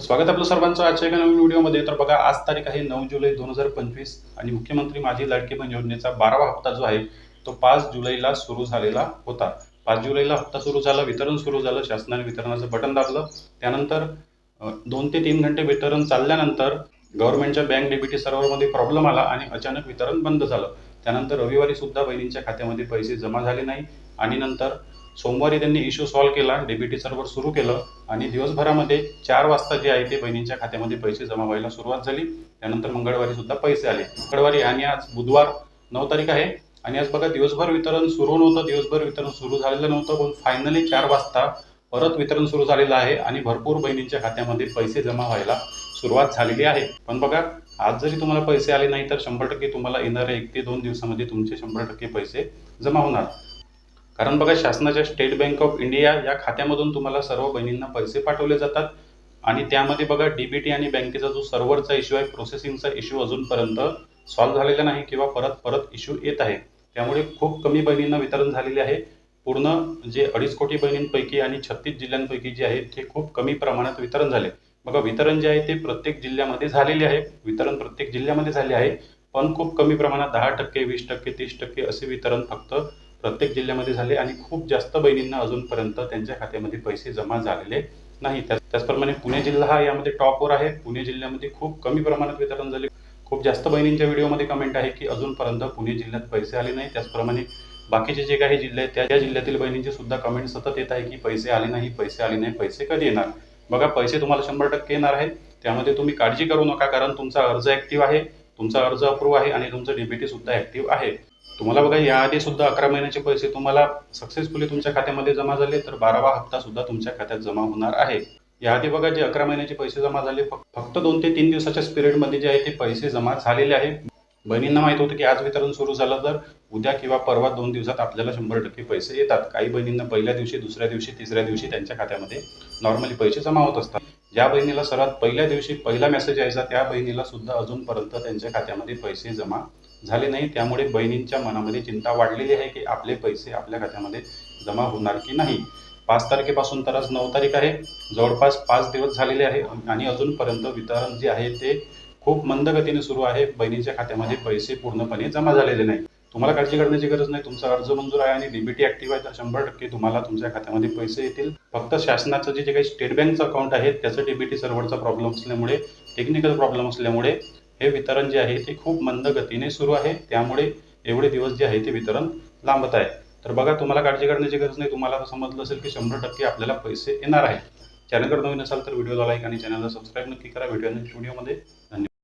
स्वागत आपलं सर्वांचं आजच्या एका नवीन व्हिडिओमध्ये. तर बघा आज तारीख आहे नऊ जुलै दोन हजार पंचवीस आणि मुख्यमंत्री माझी लाडकी बहीण योजनेचा बारावा हप्ता जो आहे तो पाच जुलैला सुरू झालेला होता. पाच जुलैला हप्ता सुरू झाला वितरण सुरू झालं शासनाने वितरणाचं बटन दाबलं. त्यानंतर दोन ते तीन घंटे वितरण चालल्यानंतर गव्हर्नमेंटच्या बँक डेबिटी सर्व्हरमध्ये प्रॉब्लेम आला आणि अचानक वितरण बंद झालं. त्यानंतर रविवारी सुद्धा बहिणींच्या खात्यामध्ये पैसे जमा झाले नाही आणि नंतर सोमवारी त्यांनी इश्यू सॉल्व्ह केला डीबीटी सर्व्हर सुरू केलं आणि दिवसभरामध्ये चार वाजता जे आहे ते बहिणींच्या खात्यामध्ये पैसे जमा व्हायला सुरुवात झाली. त्यानंतर मंगळवारी सुद्धा पैसे आले. मंगळवारी आणि आज बुधवार नऊ तारीख आहे. आणि आज बघा दिवसभर वितरण सुरू नव्हतं दिवसभर वितरण सुरू झालेलं नव्हतं पण फायनली चार वाजता परत वितरण सुरू झालेलं आहे आणि भरपूर बहिणींच्या खात्यामध्ये पैसे जमा व्हायला सुरुवात झालेली आहे. पण बघा आज जरी तुम्हाला पैसे आले नाही तर शंभर टक्के तुम्हाला येणाऱ्या एक ते दोन दिवसामध्ये तुमचे शंभर टक्के पैसे जमा होणार. कारण बघा शासनाच्या स्टेट बँक ऑफ इंडिया या खात्यामधून तुम्हाला सर्व बहिणींना पैसे पाठवले जातात. आणि त्यामध्ये बघा डीबीटी आणि बँकेचा जो सर्व्हरचा इश्यू आहे प्रोसेसिंगचा इश्यू अजूनपर्यंत सॉल्व्ह झालेला नाही किंवा परत परत इश्यू येत आहे. त्यामुळे खूप कमी बहिणींना वितरण झालेले आहे. पूर्ण जे अडीच कोटी बहिणींपैकी आणि छत्तीस जिल्ह्यांपैकी जे आहे ते खूप कमी प्रमाणात वितरण झाले. बघा वितरण जे आहे ते प्रत्येक जिल्ह्यामध्ये झालेले आहे. वितरण प्रत्येक जिल्ह्यामध्ये झाले आहे. पण खूप कमी प्रमाणात दहा टक्के वीस टक्के तीस टक्के असे वितरण फक्त प्रत्येक जिल्ह्यामध्ये झाले आणि खूप जास्त बहिणींना अजूनपर्यंत त्यांच्या खात्यामध्ये पैसे जमा झालेले नाही. त्या त्याचप्रमाणे पुणे जिल्हा हा यामध्ये टॉपवर आहे. पुणे जिल्ह्यामध्ये खूप कमी प्रमाणात वितरण झाले. खूप जास्त बहिणींच्या व्हिडिओमध्ये कमेंट आहे की अजूनपर्यंत पुणे जिल्ह्यात पैसे आले नाही. त्याचप्रमाणे बाकीचे जे काही जिल्हे आहेत त्या जिल्ह्यातील बहिणींची सुद्धा कमेंट सतत येत आहे की पैसे आले नाही पैसे आले नाही पैसे कधी येणार? बघा पैसे तुम्हाला शंभर टक्के येणार आहे त्यामध्ये तुम्ही काळजी करू नका कारण तुमचा अर्ज ॲक्टिव्ह आहे. तुमचा अर्ज अप्रूव्ह आहे आणि तुमचं डीबीटी सुद्धा ॲक्टिव्ह आहे. तुम्हाला बघा याआधी सुद्धा अकरा महिन्याचे पैसे तुम्हाला सक्सेसफुली तुमच्या खात्यामध्ये जमा झाले तर बारावा हप्ता सुद्धा तुमच्या खात्यात जमा होणार आहे. याआधी बघा जे अकरा महिन्याचे पैसे जमा झाले फक्त दोन ते तीन दिवसाच्या पिरियडमध्ये जे आहे ते पैसे जमा झालेले आहे बहिणींना माहीत होतं की आज वितरण सुरू झालं तर उद्या किंवा परवा दोन दिवसात आपल्याला शंभर टक्के पैसे येतात. काही बहिणींना पहिल्या दिवशी दुसऱ्या दिवशी तिसऱ्या दिवशी त्यांच्या खात्यामध्ये नॉर्मली पैसे जमा होत असतात. ज्या बहिणीला सर्वात पहिल्या दिवशी पहिला मेसेज यायचा त्या बहिणीला सुद्धा अजूनपर्यंत त्यांच्या खात्यामध्ये पैसे जमा झाले नाही त्यामुळे बहिणींच्या मनामध्ये चिंता वाढलेली आहे की आपले पैसे आपल्या खात्यामध्ये जमा होणार की नाही. पाच तारखेपासून तर आज नऊ तारीख आहे. जवळपास पाच दिवस झालेले आहे आणि अजूनपर्यंत वितरण जे आहे ते खूप मंद गतीने सुरू आहे. बहिणीच्या खात्यामध्ये पैसे पूर्णपणे जमा झालेले नाही. तुम्हाला काळजी करण्याची गरज नाही. तुमचा अर्ज मंजूर आहे आणि डीबीटी ऍक्टिव्ह आहे तर शंभर टक्के तुम्हाला तुमच्या खात्यामध्ये पैसे येतील. फक्त शासनाचं जे जे काही स्टेट बँकचं अकाउंट आहे त्याचं डीबीटी सर्व्हरचा प्रॉब्लेम असल्यामुळे टेक्निकल प्रॉब्लेम असल्यामुळे हे वितरण जे आहे ते खूप मंद गतीने सुरू आहे. त्यामुळे एवढे दिवस जे आहे ते वितरण लांबत आहे. तर बघा तुम्हाला काळजी करण्याची गरज नाही. तुम्हाला समजलं असेल की शंभर टक्के आपल्याला पैसे येणार आहे चॅनलवर नवीन असाल तर व्हिडिओला लाईक आणि चॅनलला सबस्क्राईब नक्की करा. व्हिडिओ नेक्स्ट व्हिडिओमध्ये धन्यवाद.